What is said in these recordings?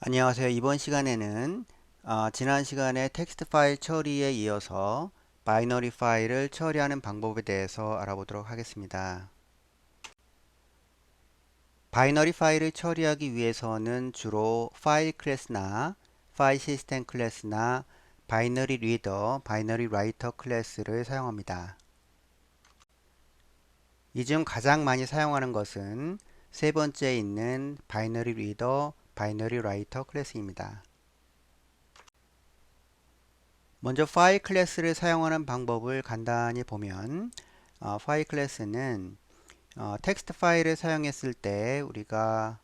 안녕하세요. 이번 시간에는 어, 지난 시간에 텍스트 파일 처리에 이어서 바이너리 파일을 처리하는 방법에 대해서 알아보도록 하겠습니다. 바이너리 파일을 처리하기 위해서는 주로 파일 클래스나 파일 시스템 클래스나 바이너리 리더, 바이너리 라이터 클래스를 사용합니다. 이 중 가장 많이 사용하는 것은 세 번째에 있는 바이너리 리더, 바이너리 라이터 클래스입니다. 먼저 파일 클래스를 사용하는 방법을 간단히 보면 어, 파일 클래스는 어, 텍스트 파일을 사용했을 때 우리가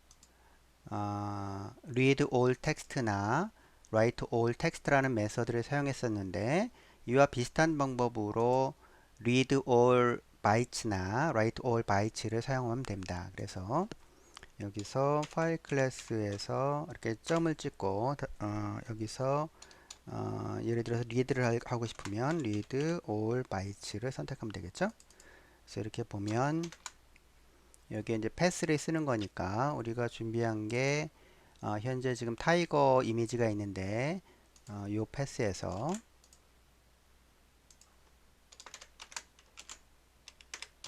어, read all text나 write all text라는 메서드를 사용했었는데 이와 비슷한 방법으로 read all bytes나 write all bytes를 사용하면 됩니다. 그래서 여기서 파일 클래스에서 이렇게 점을 찍고 어, 여기서 어, 예를 들어서 리드를 하고 싶으면 리드 올 바이츠를 선택하면 되겠죠. 그래서 이렇게 보면 여기에 이제 패스를 쓰는 거니까 우리가 준비한 게 어, 현재 지금 타이거 이미지가 있는데 어, 요 패스에서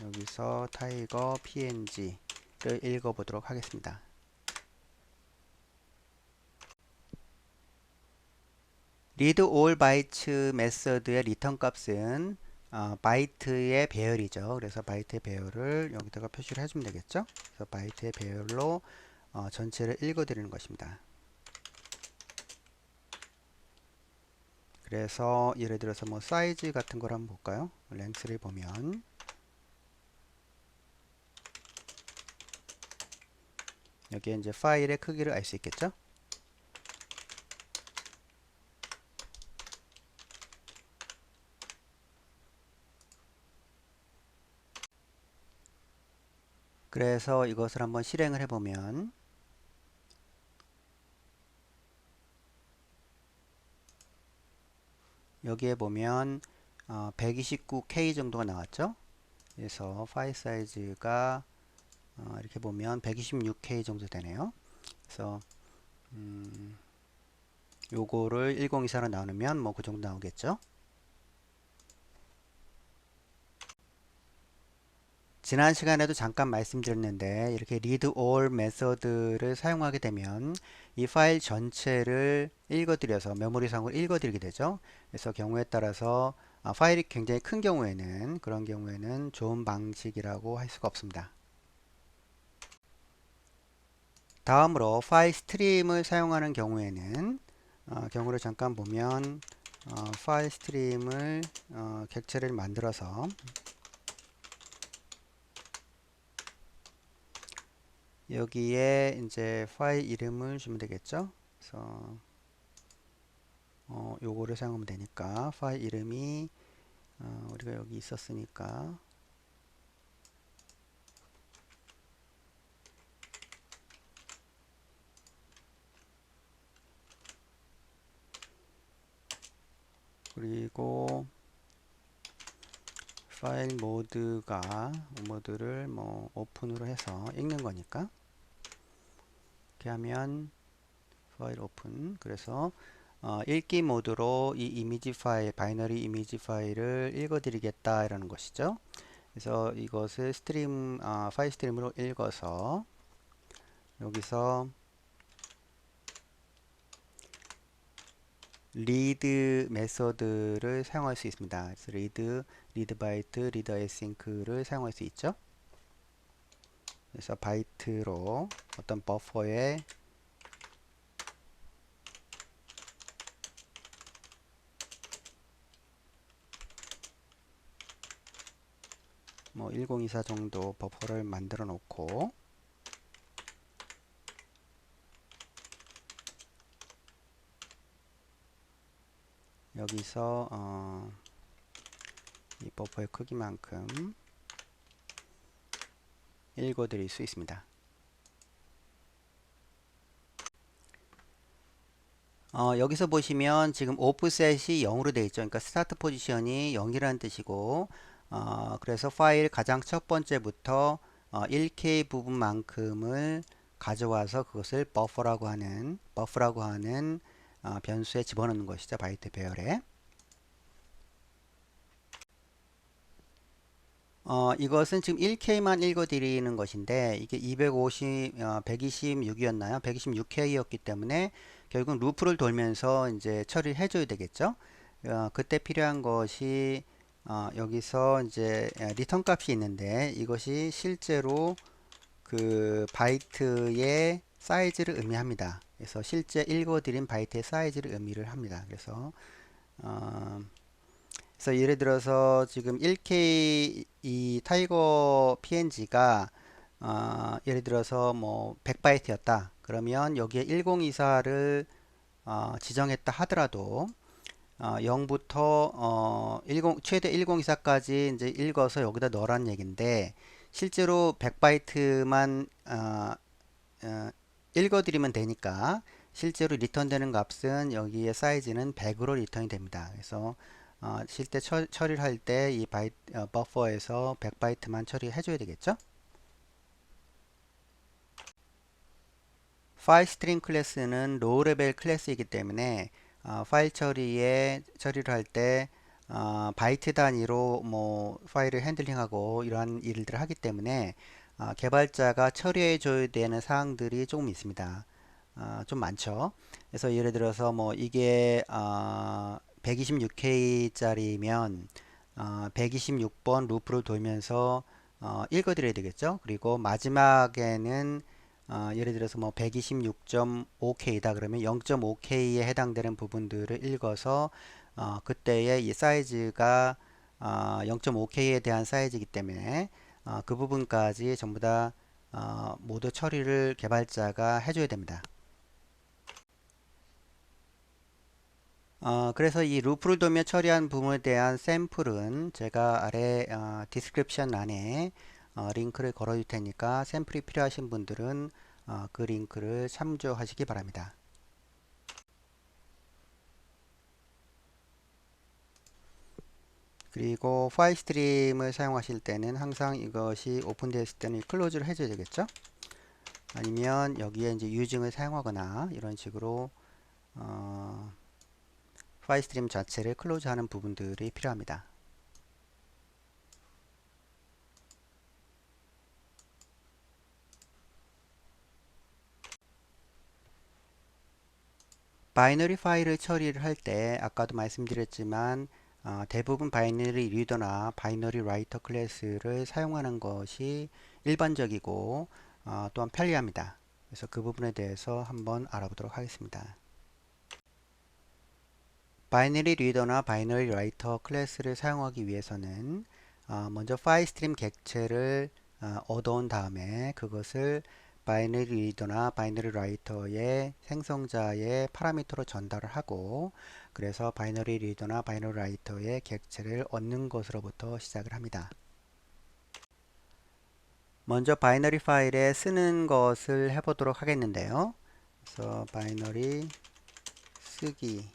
여기서 타이거 png 를 읽어보도록 하겠습니다. read all bytes 메서드의 리턴 값은 어, 바이트의 배열이죠. 그래서 바이트의 배열을 여기다가 표시를 해주면 되겠죠. 그래서 바이트의 배열로 어, 전체를 읽어드리는 것입니다. 그래서 예를 들어서 뭐 사이즈 같은 걸 한번 볼까요? 랭스를 보면 여기에 이제 파일의 크기를 알 수 있겠죠? 그래서 이것을 한번 실행을 해보면 여기에 보면 어, 129K 정도가 나왔죠? 그래서 파일 사이즈가 어, 이렇게 보면 126K 정도 되네요. 그래서 음, 요거를 1024로 나누면 뭐 그 정도 나오겠죠. 지난 시간에도 잠깐 말씀드렸는데 이렇게 read all 메서드를 사용하게 되면 이 파일 전체를 읽어드려서 메모리상으로 읽어드리게 되죠. 그래서 경우에 따라서 아, 파일이 굉장히 큰 경우에는 그런 경우에는 좋은 방식이라고 할 수가 없습니다. 다음으로 파일 스트림을 사용하는 경우에는 어, 경우를 잠깐 보면 어, 파일 스트림을 어, 객체를 만들어서 여기에 이제 파일 이름을 주면 되겠죠. 그래서 어, 요거를 사용하면 되니까 파일 이름이 어, 우리가 여기 있었으니까 그리고 파일 모드가 모드를 뭐 오픈으로 해서 읽는 거니까. 이렇게 하면 파일 오픈. 그래서 어, 읽기 모드로 이 이미지 파일 바이너리 이미지 파일을 읽어 드리겠다 이라는 것이죠. 그래서 이것을 스트림 어, 파일 스트림으로 읽어서 여기서 리드 메서드를 사용할 수 있습니다. 그래서 리드, 리드 바이트, 리드 에싱크를 사용할 수 있죠. 그래서 바이트로 어떤 버퍼에 뭐1024 정도 버퍼를 만들어 놓고 여기서 어, 이 버퍼의 크기만큼 읽어 드릴 수 있습니다. 어, 여기서 보시면 지금 오프셋이 0으로 되어 있죠. 그러니까 스타트 포지션이 0이라는 뜻이고 어, 그래서 파일 가장 첫 번째부터 어, 1K 부분만큼을 가져와서 그것을 버퍼라고 하는 버프라고 하는 어, 변수에 집어넣는 것이죠. 바이트 배열에. 어, 이것은 지금 1K만 읽어드리는 것인데 이게 250, 어, 126이었나요? 126K였기 때문에 결국 루프를 돌면서 이제 처리를 해줘야 되겠죠. 어, 그때 필요한 것이 어, 여기서 이제 리턴 값이 있는데 이것이 실제로 그 바이트의 사이즈를 의미합니다. 그래서 실제 읽어드린 바이트의 사이즈를 의미를 합니다. 그래서 어, 그래서 예를 들어서 지금 1K 이 타이거 PNG가 어, 예를 들어서 뭐 100바이트였다. 그러면 여기에 1024를 어, 지정했다 하더라도 어, 0부터 어, 10, 최대 1024까지 이제 읽어서 여기다 넣으란 얘긴데 실제로 100바이트만 어, 어, 읽어드리면 되니까 실제로 리턴 되는 값은 여기에 사이즈는 100으로 리턴이 됩니다. 그래서 어, 실제 처, 처리를 할 때 이 바이 어, 버퍼에서 100바이트만 처리해 줘야 되겠죠? 파일 스트림 클래스는 로우 레벨 클래스이기 때문에 어, 파일 처리에 처리를 할때 어, 바이트 단위로 뭐 파일을 핸들링하고 이러한 일들을 하기 때문에 어, 개발자가 처리해 줘야 되는 사항들이 조금 있습니다. 어, 좀 많죠. 그래서 예를 들어서 뭐 이게 어, 126K짜리면 어, 126번 루프를 돌면서 어, 읽어드려야 되겠죠. 그리고 마지막에는 어, 예를 들어서 뭐 126.5K다 그러면 0.5K에 해당되는 부분들을 읽어서 어, 그때의 이 사이즈가 어, 0.5K에 대한 사이즈이기 때문에 어, 그 부분까지 전부 다 어, 모두 처리를 개발자가 해줘야 됩니다. 어, 그래서 이 루프를 돌며 처리한 부분에 대한 샘플은 제가 아래 어, 디스크립션 안에 어, 링크를 걸어 줄 테니까 샘플이 필요하신 분들은 어, 그 링크를 참조하시기 바랍니다. 그리고 파일 스트림을 사용하실 때는 항상 이것이 오픈되었을 때는 클로즈를 해줘야 되겠죠. 아니면 여기에 이제 유증을 사용하거나 이런 식으로 어, 파일 스트림 자체를 클로즈하는 부분들이 필요합니다. 바이너리 파일을 처리를 할 때 아까도 말씀드렸지만 어, 대부분 바이너리 리더나 바이너리 라이터 클래스를 사용하는 것이 일반적이고 어, 또한 편리합니다. 그래서 그 부분에 대해서 한번 알아보도록 하겠습니다. 바이너리 리더나 바이너리 라이터 클래스를 사용하기 위해서는 어, 먼저 파일 스트림 객체를 어, 얻어온 다음에 그것을 바이너리 리더나 바이너리 라이터의 생성자의 파라미터로 전달을 하고 그래서 바이너리 리더나 바이너리 라이터의 객체를 얻는 것으로부터 시작을 합니다. 먼저 바이너리 파일에 쓰는 것을 해보도록 하겠는데요. 그래서 바이너리 쓰기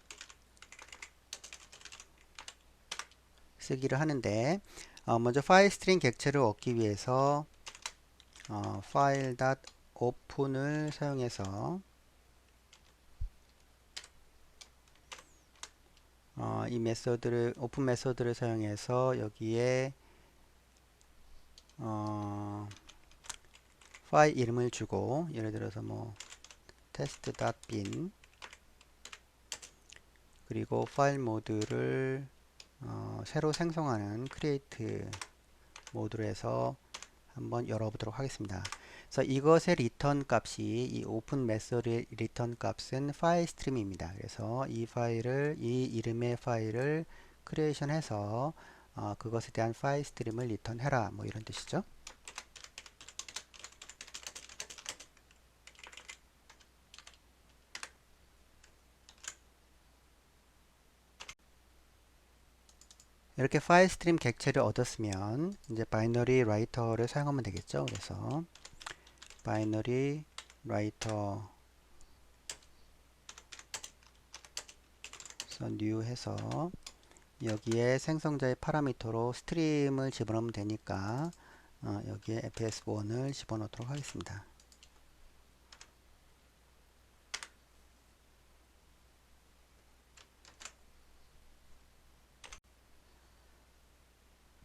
쓰기를 하는데 어, 먼저 파일 스트링 객체를 얻기 위해서 어, 파일 오픈을 사용해서 어, 이 메서드를 오픈 메서드를 사용해서 여기에 어, 파일 이름을 주고 예를 들어서 뭐 test.bin 그리고 파일 모드를 어, 새로 생성하는 create 모드로 해서 한번 열어보도록 하겠습니다. 그래서 이것의 리턴 값이 이 오픈 메서드의 리턴 값은 파일 스트림입니다. 그래서 이 파일을 이 이름의 파일을 크리에이션 해서 어, 그것에 대한 파일 스트림을 리턴해라 뭐 이런 뜻이죠. 이렇게 파일 스트림 객체를 얻었으면 이제 바이너리 라이터를 사용하면 되겠죠. 그래서 바이너리 라이터 뉴 해서 여기에 생성자의 파라미터로 스트림을 집어넣으면 되니까 어, 여기에 fs1을 집어넣도록 하겠습니다.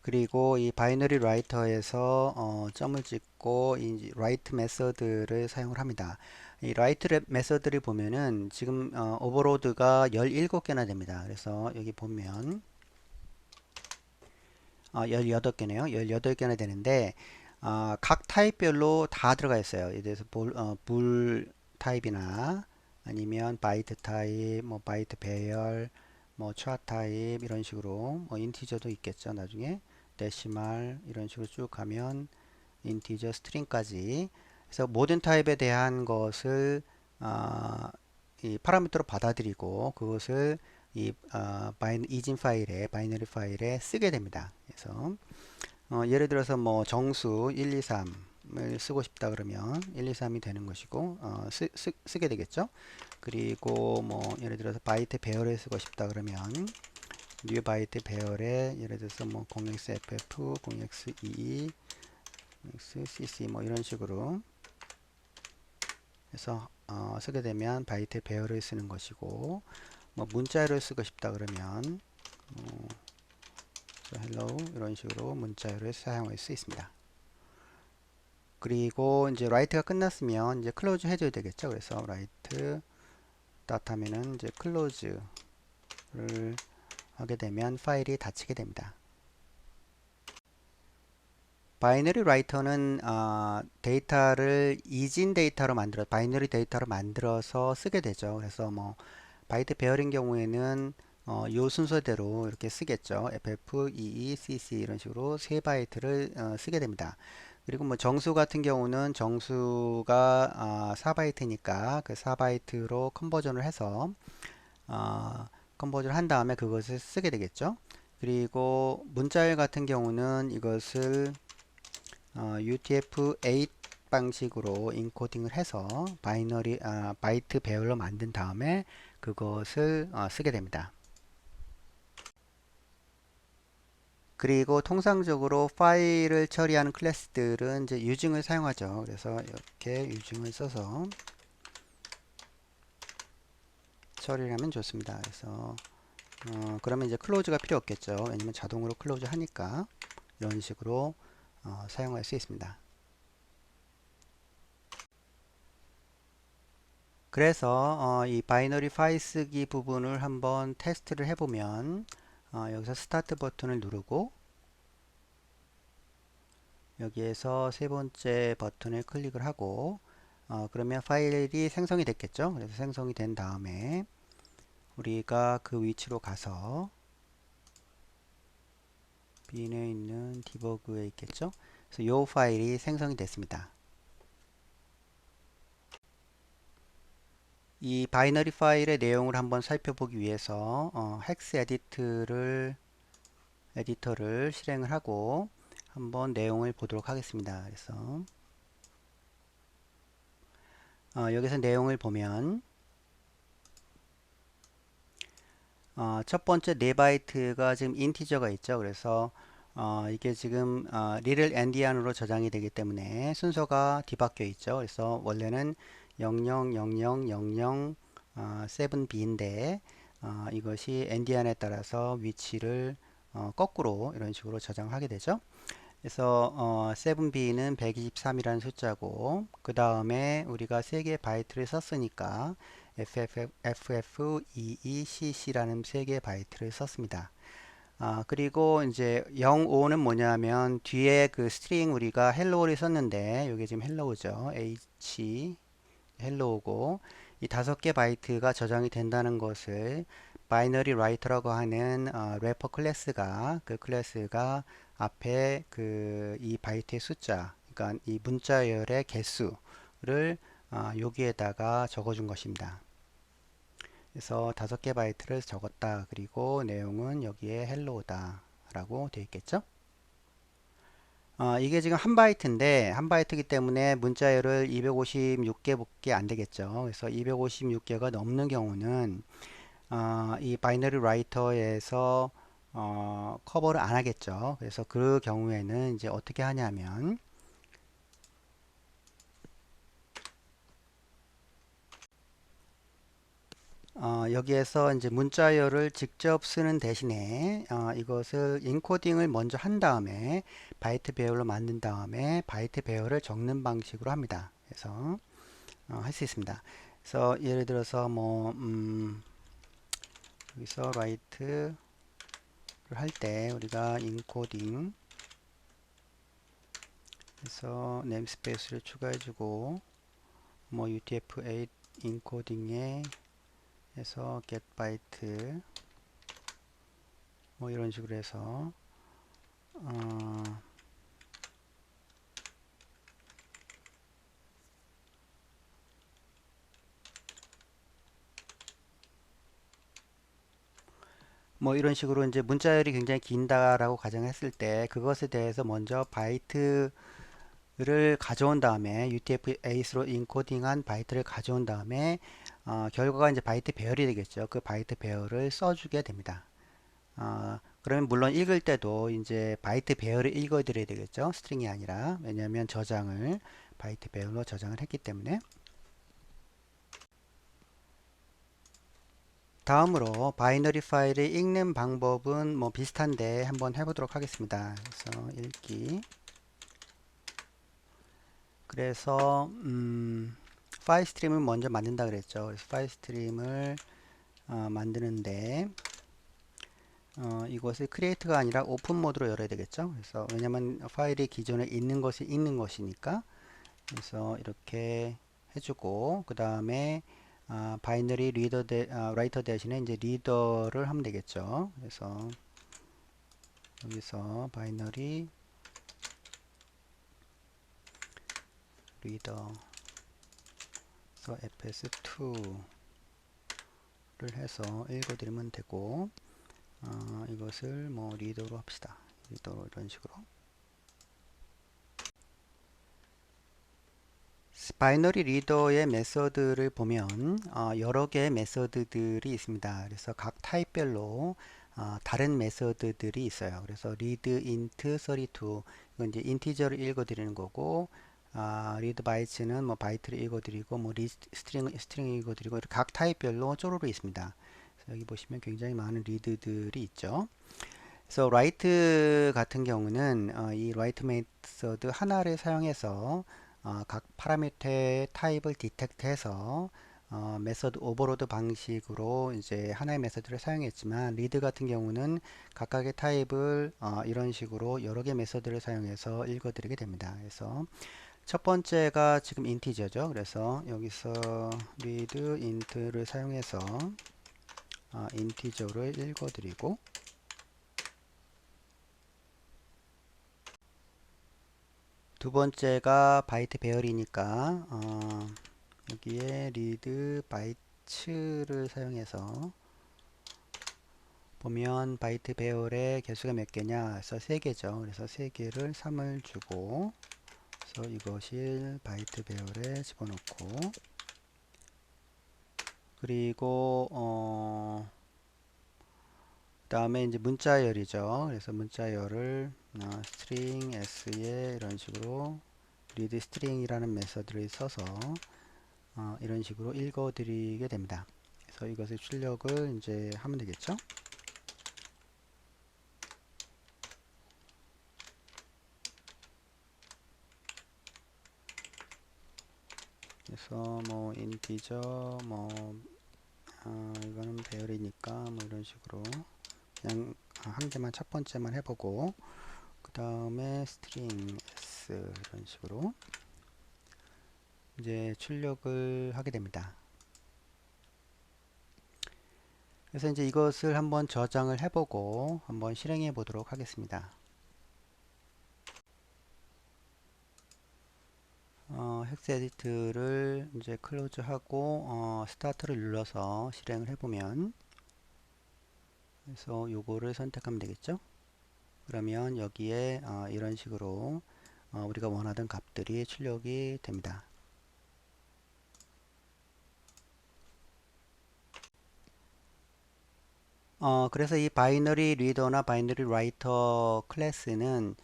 그리고 이 바이너리 라이터에서 어, 점을 찍고 이 라이트 메서드를 사용을 합니다. 이 라이트 메서드를 보면은 지금 어, 오버로드가 17개나 됩니다. 그래서 여기 보면 어, 18개네요. 18개나 되는데 어, 각 타입별로 다 들어가 있어요. 예를 들어서 볼, 어, 불 타입이나 아니면 바이트 타입, 뭐 바이트 배열, 뭐차 타입 이런 식으로 뭐 인티저도 있겠죠. 나중에 데시말 이런 식으로 쭉 가면 인티저 스트링까지 그래서 모든 타입에 대한 것을 어, 이 파라미터로 받아들이고 그것을 이 어, 바이, 이진 파일에 바이너리 파일에 쓰게 됩니다. 그래서 어, 예를 들어서 뭐 정수 1, 2, 3을 쓰고 싶다 그러면 1, 2, 3이 되는 것이고 어, 쓰, 쓰, 쓰게 되겠죠. 그리고 뭐 예를 들어서 바이트 배열을 쓰고 싶다 그러면 뉴 바이트 배열에 예를 들어서 뭐 0xff, 0x22, 0xcc 뭐 이런 식으로 해서 어, 쓰게 되면 바이트 배열을 쓰는 것이고 뭐 문자열을 쓰고 싶다 그러면 어, hello 이런 식으로 문자열을 사용할 수 있습니다. 그리고 이제 라이트가 끝났으면 이제 클로즈 해줘야 되겠죠. 그래서 라이트 닷 하면은 이제 클로즈를 하게 되면 파일이 닫히게 됩니다. 바이너리 라이터는 어, 데이터를 이진 데이터로 만들어 바이너리 데이터로 만들어서 쓰게 되죠. 그래서 뭐 바이트 배열인 경우에는 어, 요 순서대로 이렇게 쓰겠죠. FF, EE, CC 이런 식으로 세 바이트를 어, 쓰게 됩니다. 그리고 뭐 정수 같은 경우는 정수가 어, 4바이트니까 그 4바이트로 컨버전을 해서 어, 컨버전을 한 다음에 그것을 쓰게 되겠죠. 그리고 문자열 같은 경우는 이것을 어, UTF-8 방식으로 인코딩을 해서 바이너리 아, 바이트 배열로 만든 다음에 그것을 어, 쓰게 됩니다. 그리고 통상적으로 파일을 처리하는 클래스들은 이제 유증을 사용하죠. 그래서 이렇게 유증을 써서 처리를 하면 좋습니다. 그래서 어, 그러면 이제 클로즈가 필요 없겠죠. 왜냐면 자동으로 클로즈 하니까 이런 식으로 어, 사용할 수 있습니다. 그래서 어, 이 바이너리 파일 쓰기 부분을 한번 테스트를 해보면 어, 여기서 스타트 버튼을 누르고 여기에서 세 번째 버튼을 클릭을 하고 어, 그러면 파일이 생성이 됐겠죠. 그래서 생성이 된 다음에 우리가 그 위치로 가서 빈에 있는 디버그에 있겠죠. 그래서 이 파일이 생성이 됐습니다. 이 바이너리 파일의 내용을 한번 살펴보기 위해서 어, 헥스 에디트를 에디터를 실행을 하고 한번 내용을 보도록 하겠습니다. 그래서 어, 여기서 내용을 보면 어, 첫 번째 4바이트가 지금 인티저가 있죠. 그래서 어, 이게 지금 어, 리를 엔디안으로 저장이 되기 때문에 순서가 뒤바뀌어 있죠. 그래서 원래는 000000 어, 7b인데 어, 이것이 엔디안에 따라서 위치를 어, 거꾸로 이런 식으로 저장하게 되죠. 그래서 어, 7b는 123이라는 숫자고 그 다음에 우리가 3개의 바이트를 썼으니까 FF, FFEECC라는 3개의 바이트를 썼습니다. 아, 그리고 이제 0, 5는 뭐냐면 뒤에 그 스트링 우리가 헬로우를 썼는데 이게 지금 헬로우죠. H 헬로우고 이 다섯 개 바이트가 저장이 된다는 것을 바이너리 라이터라고 하는 어, 래퍼 클래스가 그 클래스가 앞에 그 이 바이트의 숫자 그러니까 이 문자열의 개수를 어, 여기에다가 적어준 것입니다. 그래서 다섯 개 바이트를 적었다. 그리고 내용은 여기에 헬로우다 라고 되어 있겠죠. 어, 이게 지금 한 바이트인데 한 바이트이기 때문에 문자열을 256개밖에 안 되겠죠. 그래서 256개가 넘는 경우는 어, 이 바이너리 라이터에서 어, 커버를 안 하겠죠. 그래서 그 경우에는 이제 어떻게 하냐면 어, 여기에서 이제 문자열을 직접 쓰는 대신에 어, 이것을 인코딩을 먼저 한 다음에 바이트 배열로 만든 다음에 바이트 배열을 적는 방식으로 합니다. 그래서 어, 할 수 있습니다. 그래서 예를 들어서 뭐 음, 여기서 write를 할 때 우리가 인코딩 그래서 네임스페이스를 추가해주고 뭐 UTF-8 인코딩에 해서 get byte 뭐 이런 식으로 해서 어 뭐 이런 식으로 이제 문자열이 굉장히 긴다라고 가정했을 때 그것에 대해서 먼저 바이트를 가져온 다음에 UTF-8로 인코딩한 바이트를 가져온 다음에 어, 결과가 이제 바이트 배열이 되겠죠. 그 바이트 배열을 써주게 됩니다. 어, 그러면 물론 읽을 때도 이제 바이트 배열을 읽어드려야 되겠죠. 스트링이 아니라 왜냐하면 저장을 바이트 배열로 저장을 했기 때문에 다음으로 바이너리 파일을 읽는 방법은 뭐 비슷한데 한번 해보도록 하겠습니다. 그래서 읽기 그래서 음, 파일 스트림을 먼저 만든다 그랬죠. 그래서 파일 스트림을 어, 만드는데 어, 이것을 크리에이트가 아니라 오픈 모드로 열어야 되겠죠. 그래서 왜냐면 파일이 기존에 있는 것이 있는 것이니까 그래서 이렇게 해주고 그 다음에 아, 바이너리 리더 대, 아, 라이터 대신에 이제 리더를 하면 되겠죠. 그래서 여기서 바이너리 리더 그래서 fs2를 해서 읽어드리면 되고 어, 이것을 뭐 리더로 합시다. 리더로 이런 식으로 바이너리 리더의 메서드를 보면 어, 여러 개의 메서드들이 있습니다. 그래서 각 타입별로 어, 다른 메서드들이 있어요. 그래서 read int 32 이건 이제 인티저를 읽어드리는 거고 아, read bytes는 뭐 바이트를 읽어드리고 뭐 read 스트링 스트링 읽어드리고 각 타입별로 쪼로로 있습니다. 여기 보시면 굉장히 많은 리드들이 있죠. 그래서 write 같은 경우는 어, 이 write 메서드 하나를 사용해서 어, 각 파라미터의 타입을 디텍트해서 어, 메서드 오버로드 방식으로 이제 하나의 메서드를 사용했지만 리드 같은 경우는 각각의 타입을 어, 이런 식으로 여러 개 메서드를 사용해서 읽어드리게 됩니다. 그래서 첫 번째가 지금 인티저죠. 그래서 여기서 read int를 사용해서 어, 인티저를 읽어드리고 두 번째가 바이트 배열이니까 어, 여기에 read bytes를 사용해서 보면 바이트 배열의 개수가 몇 개냐 그래서 세 개죠 그래서 세 개를 3을 주고 그래서 이것을 바이트 배열에 집어넣고 그리고 어 다음에 이제 문자열이죠. 그래서 문자열을 어, string s에 이런 식으로 read string이라는 메서드를 써서 어, 이런 식으로 읽어드리게 됩니다. 그래서 이것의 출력을 이제 하면 되겠죠. 그래서 뭐 인티저 뭐 어, 이거는 배열이니까 뭐 이런 식으로 그냥 한 개만 첫 번째만 해보고 그 다음에 string s 이런 식으로 이제 출력을 하게 됩니다. 그래서 이제 이것을 한번 저장을 해보고 한번 실행해 보도록 하겠습니다. 어, 헥스 에디트를 이제 클로즈 하고 어, 스타트를 눌러서 실행을 해보면 그래서 요거를 선택하면 되겠죠? 그러면 여기에 어, 이런 식으로 어, 우리가 원하던 값들이 출력이 됩니다. 어, 그래서 이 바이너리 리더나 바이너리 라이터 클래스는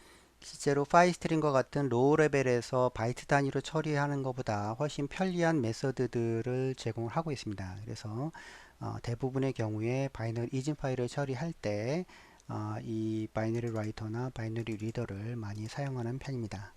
실제로 파일 스트림과 같은 로우 레벨에서 바이트 단위로 처리하는 것보다 훨씬 편리한 메서드들을 제공하고 있습니다. 그래서 어, 대부분의 경우에 바이너리 이진 파일을 처리할 때 어, 이 바이너리 라이터나 바이너리 리더를 많이 사용하는 편입니다.